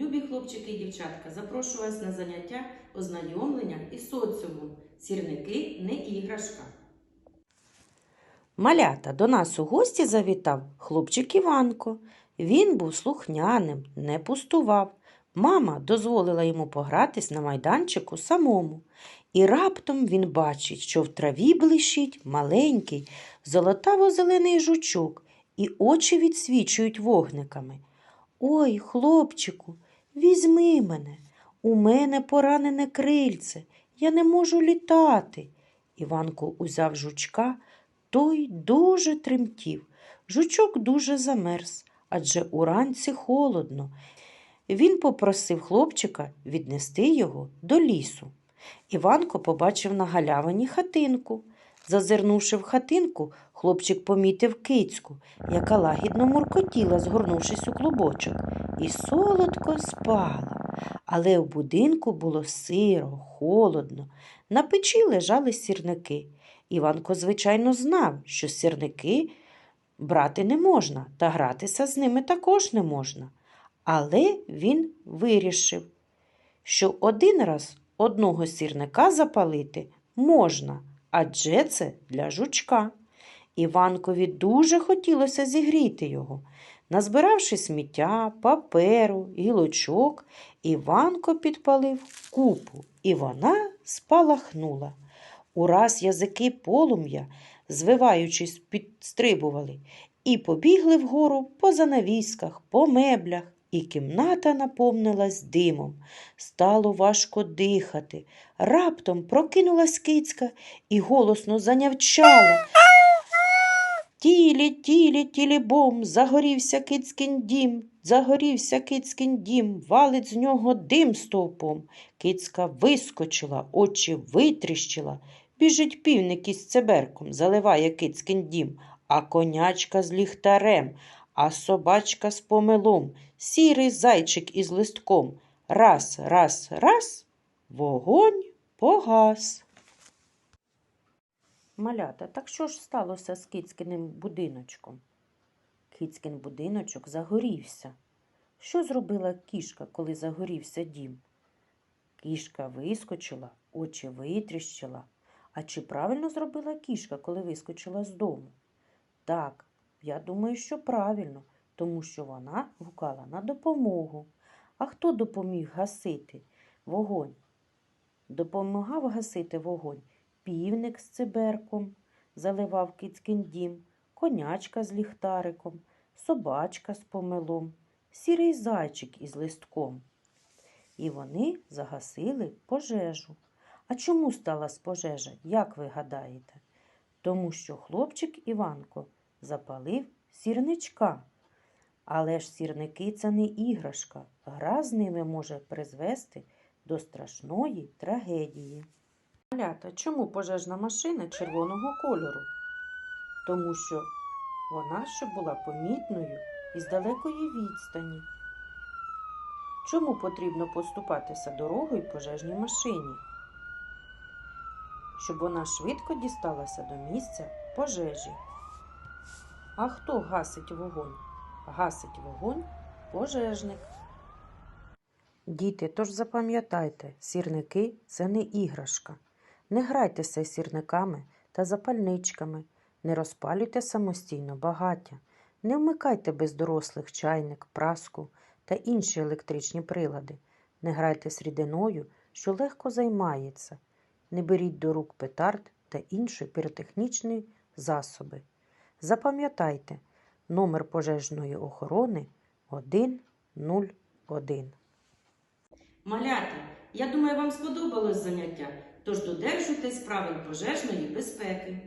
Любі хлопчики і дівчатка, запрошую вас на заняття ознайомлення із соціумом. Сірники не іграшка. Малята до нас у гості завітав хлопчик Іванко. Він був слухняним, не пустував. Мама дозволила йому погратись на майданчику самому. І раптом він бачить, що в траві блищить маленький золотаво-зелений жучок, і очі відсвічують вогниками. Ой, хлопчику, візьми мене. У мене поранене крильце, я не можу літати. Іванко узяв жучка, той дуже тремтів. Жучок дуже замерз, адже уранці холодно. Він попросив хлопчика віднести його до лісу. Іванко побачив на галявині хатинку. Зазирнувши в хатинку, хлопчик помітив кицьку, яка лагідно муркотіла, згорнувшись у клубочок, і солодко спала. Але в будинку було сиро, холодно. На печі лежали сірники. Іванко, звичайно, знав, що сірники брати не можна, та гратися з ними також не можна. Але він вирішив, що один раз одного сірника запалити можна, адже це для жучка. Іванкові дуже хотілося зігріти його. Назбиравши сміття, паперу, гілочок, Іванко підпалив купу, і вона спалахнула. Ураз язики полум'я, звиваючись, підстрибували, і побігли вгору по занавісках, по меблях, і кімната наповнилась димом. Стало важко дихати. Раптом прокинулась кицька і голосно занявчала. Тілі, тілі, тілі бом, загорівся кицькін дім, загорівся кицькін дім, валить з нього дим стовпом. Кицька вискочила, очі витріщила. Біжить півник із цеберком, заливає кицькін дім, а конячка з ліхтарем, а собачка з помелом, сірий зайчик із листком. Раз, раз, раз, вогонь погас. Малята, так що ж сталося з кицькиним будиночком? Кицькин будиночок загорівся. Що зробила кішка, коли загорівся дім? Кішка вискочила, очі витріщила. А чи правильно зробила кішка, коли вискочила з дому? Так, я думаю, що правильно, тому що вона гукала на допомогу. А хто допоміг гасити вогонь? Допомагав гасити вогонь півник з циберком, заливав кицькин дім, конячка з ліхтариком, собачка з помелом, сірий зайчик із листком. І вони загасили пожежу. А чому сталася пожежа, як ви гадаєте? Тому що хлопчик Іванко запалив сірничка. Але ж сірники це не іграшка. Гра з ними може призвести до страшної трагедії. Малята, чому пожежна машина червоного кольору? Тому що вона ще була помітною із далекої відстані. Чому потрібно поступатися дорогою пожежній машині? Щоб вона швидко дісталася до місця пожежі. А хто гасить вогонь? Гасить вогонь пожежник. Діти, тож запам'ятайте, сірники це не іграшка. Не грайтеся сірниками та запальничками, не розпалюйте самостійно багаття, не вмикайте без дорослих чайник, праску та інші електричні прилади, не грайте з рідиною, що легко займається, не беріть до рук петард та інші піротехнічні засоби. Запам'ятайте, номер пожежної охорони 101. Малята, я думаю, вам сподобалось заняття, тож додержуйтесь правил пожежної безпеки.